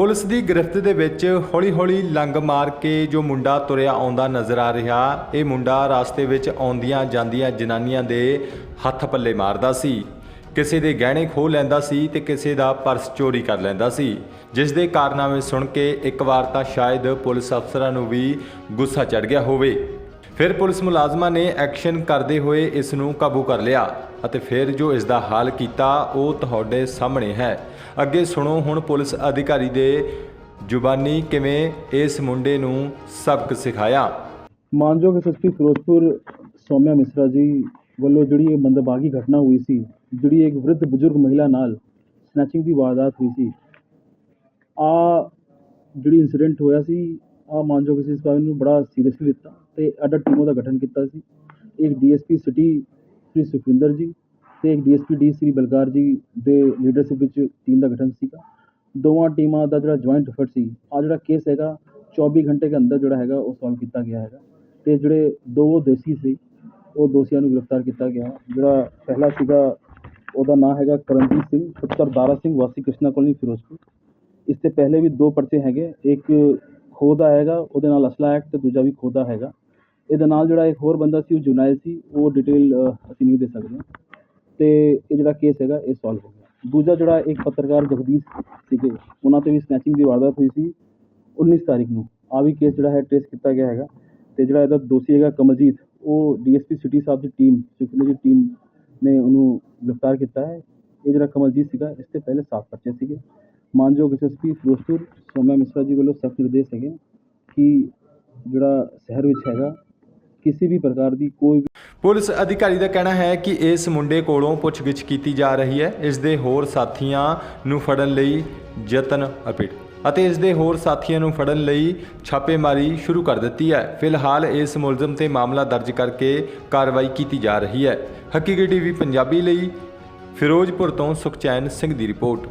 Police ਦੀ ਗ੍ਰਿਫਤ ਦੇ ਵਿੱਚ ਹੌਲੀ-ਹੌਲੀ ਲੰਗ ਮਾਰ ਕੇ ਜੋ ਮੁੰਡਾ ਤੁਰਿਆ ਆਉਂਦਾ ਨਜ਼ਰ ਆ ਰਿਹਾ, ਇਹ ਮੁੰਡਾ ਰਾਸਤੇ ਵਿੱਚ ਆਉਂਦੀਆਂ ਜਾਂਦੀਆਂ ਜਨਾਨੀਆਂ ਦੇ ਹੱਥ ਪੱਲੇ ਮਾਰਦਾ ਸੀ। ਕਿਸੇ ਦੇ ਗਹਿਣੇ ਖੋਹ ਲੈਂਦਾ ਸੀ ਤੇ ਕਿਸੇ ਦਾ ਪਰਸ ਚੋਰੀ ਕਰ ਲੈਂਦਾ ਸੀ। ਜਿਸ ਦੇ ਕਾਰਨਾਮੇ ਸੁਣ ਕੇ ਇੱਕ ਵਾਰ ਤਾਂ ਸ਼ਾਇਦ ਪੁਲਿਸ ਅਫਸਰਾਂ ਨੂੰ ਵੀ ਗੁੱਸਾ ਚੜ ਗਿਆ ਹੋਵੇ। ਫਿਰ ਪੁਲਿਸ ਮੁਲਾਜ਼ਮਾਂ ਨੇ ਐਕਸ਼ਨ ਕਰਦੇ ਹੋਏ ਇਸ ਨੂੰ ਕਾਬੂ ਕਰ ਲਿਆ ਅਤੇ ਫਿਰ ਜੋ ਇਸ ਦਾ ਹਾਲ ਕੀਤਾ, ਉਹ ਤੁਹਾਡੇ ਸਾਹਮਣੇ ਹੈ। ਅੱਗੇ ਸੁਣੋ ਹੁਣ ਪੁਲਿਸ ਅਧਿਕਾਰੀ ਦੇ ਜ਼ੁਬਾਨੀ ਕਿਵੇਂ ਇਸ ਮੁੰਡੇ ਨੂੰ ਸਬਕ ਸਿਖਾਇਆ। ਮਾਨਯੋਗ ਐਸਐਸਪੀ ਫਿਰੋਜ਼ਪੁਰ ਸੌਮਿਆ ਮਿਸਰਾ ਜੀ ਵੱਲੋਂ ਜਿਹੜੀ ਇਹ ਮੰਦਭਾਗੀ ਘਟਨਾ ਹੋਈ ਸੀ, ਜਿਹੜੀ ਇੱਕ ਵਰਿੱਧ ਬਜ਼ੁਰਗ ਮਹਿਲਾ ਨਾਲ ਸਨੈਚਿੰਗ ਦੀ ਵਾਰਦਾਤ ਹੋਈ ਸੀ, ਆ ਜਿਹੜੀ ਇਨਸੀਡੈਂਟ ਹੋਇਆ ਸੀ, ਆ ਮਾਨਯੋਗ ਐਸਐਸਪੀ ਨੂੰ ਬੜਾ ਸੀਰੀਅਸਲੀ ਲਿੱਤਾ। ਤੇ ਅਡਰ ਟੀਮਾਂ ਦਾ ਗਠਨ ਕੀਤਾ ਸੀ। ਇੱਕ ਡੀਐਸਪੀ ਸਿਟੀ ਸ੍ਰੀ ਸੁਖਵਿੰਦਰ ਜੀ ਤੇ ਇੱਕ ਡੀਐਸਪੀ ਡੀ ਸ੍ਰੀ ਬਲਕਾਰ ਜੀ ਦੇ ਲੀਡਰਸ਼ਿਪ ਵਿੱਚ ਟੀਮ ਦਾ ਗਠਨ ਸੀਗਾ। ਦੋਵਾਂ ਟੀਮਾਂ ਦਾ ਜਿਹੜਾ ਜੁਆਇੰਟ ਐਫਰਟ ਸੀ ਆ ਜਿਹੜਾ ਕੇਸ ਹੈਗਾ 24 ਘੰਟੇ ਦੇ ਅੰਦਰ ਜਿਹੜਾ ਹੈਗਾ ਉਹ ਸੋਲਵ ਕੀਤਾ ਗਿਆ ਹੈਗਾ। ਤੇ ਜਿਹੜੇ ਦੋ ਦੋਸ਼ੀ ਸੀ, ਉਹ ਦੋਸ਼ੀਆਂ ਨੂੰ ਗ੍ਰਿਫਤਾਰ ਕੀਤਾ ਗਿਆ। ਜਿਹੜਾ ਪਹਿਲਾ ਸੀਗਾ, ਉਹਦਾ ਨਾਮ ਹੈਗਾ ਕਰਨਜੀਤ ਸਿੰਘ, ਪੁੱਤਰ ਦਾਰਾ ਸਿੰਘ, ਵਾਸੀ ਕ੍ਰਿਸ਼ਨਾ ਕੋਲੋਨੀ, ਫਿਰੋਜ਼ਪੁਰ। ਇਸ 'ਤੇ ਪਹਿਲੇ ਵੀ ਦੋ ਪਰਚੇ ਹੈਗੇ, ਇੱਕ ਖੋਹ ਦਾ ਹੈਗਾ, ਉਹਦੇ ਨਾਲ ਅਸਲਾ ਐਕਟ ਤੇ ਦੂਜਾ ਵੀ ਖੋਹ ਦਾ ਹੈਗਾ। ਇਹਦੇ ਨਾਲ ਜਿਹੜਾ ਇੱਕ ਹੋਰ ਬੰਦਾ ਸੀ, ਉਹ ਜੁਨਾਇਲ ਸੀ, ਉਹ ਡਿਟੇਲ ਅਸੀਂ ਨਹੀਂ ਦੇ ਸਕਦੇ। ਤੇ ਇਹ ਜਿਹੜਾ ਕੇਸ ਹੈਗਾ, ਇਹ ਸੋਲਵ ਹੋ ਗਿਆ। ਦੂਜਾ ਜਿਹੜਾ ਇੱਕ ਪੱਤਰਕਾਰ ਜਗਦੀਸ਼ ਸੀਗੇ, ਉਹਨਾਂ ਤੇ ਵੀ ਸਨੈਚਿੰਗ ਦੀ ਵਾਰਦਾਤ ਹੋਈ ਸੀ 19 ਤਾਰੀਖ ਨੂੰ। ਆ ਵੀ ਕੇਸ ਜਿਹੜਾ ਹੈ ਟ੍ਰੇਸ ਕੀਤਾ ਗਿਆ ਹੈਗਾ। ਤੇ ਜਿਹੜਾ ਇਹਦਾ ਦੋਸ਼ੀ ਹੈਗਾ ਕਮਲਜੀਤ, ਉਹ ਡੀਐਸਪੀ ਸਿਟੀ ਸਾਹਿਬ ਦੀ ਟੀਮ ਸੁਖਨਾ ਦੀ ਟੀਮ ਨੇ ਉਹਨੂੰ ਗ੍ਰਿਫਤਾਰ ਕੀਤਾ ਹੈ। ਇਹ ਜਿਹੜਾ ਕਮਲਜੀਤ ਸੀਗਾ, ਇਸ ਤੋਂ ਪਹਿਲੇ ਸਾਫ਼ ਪਰਚੇ ਸੀਗੇ। ਮਾਨਯੋਗ ਐਸਐਸਪੀ ਫਿਰੋਜ਼ਪੁਰ, ਸੋਮਿਆ ਮਿਸਰਾ ਜੀ ਵੱਲੋਂ ਸਖਤ ਨਿਰਦੇਸ਼ ਹੈਗੇ ਕਿ ਜਿਹੜਾ ਸ਼ਹਿਰ ਵਿੱਚ ਹੈਗਾ ਕਿਸੇ ਵੀ ਪ੍ਰਕਾਰ ਦੀ ਕੋਈ ਵੀ ਪੁਲਿਸ ਅਧਿਕਾਰੀ ਦਾ ਕਹਿਣਾ ਹੈ ਕਿ ਇਸ ਮੁੰਡੇ ਕੋਲੋਂ ਪੁੱਛਗਿੱਛ ਕੀਤੀ ਜਾ ਰਹੀ ਹੈ। ਇਸ ਦੇ ਹੋਰ ਸਾਥੀਆਂ ਨੂੰ ਫੜਨ ਲਈ ਯਤਨ ਅਪਿਟ ਅਤੇ ਇਸ ਦੇ ਹੋਰ ਸਾਥੀਆਂ ਨੂੰ ਫੜਨ ਲਈ ਛਾਪੇਮਾਰੀ ਸ਼ੁਰੂ ਕਰ ਦਿੱਤੀ ਹੈ। ਫਿਲਹਾਲ ਇਸ ਮੁਲਜ਼ਮ ਤੇ ਮਾਮਲਾ ਦਰਜ ਕਰਕੇ ਕਾਰਵਾਈ ਕੀਤੀ ਜਾ ਰਹੀ ਹੈ। ਹਕੀਕੀ ਟੀਵੀ ਪੰਜਾਬੀ ਲਈ ਫਿਰੋਜ਼ਪੁਰ ਤੋਂ ਸੁਖਚੈਨ ਸਿੰਘ ਦੀ ਰਿਪੋਰਟ।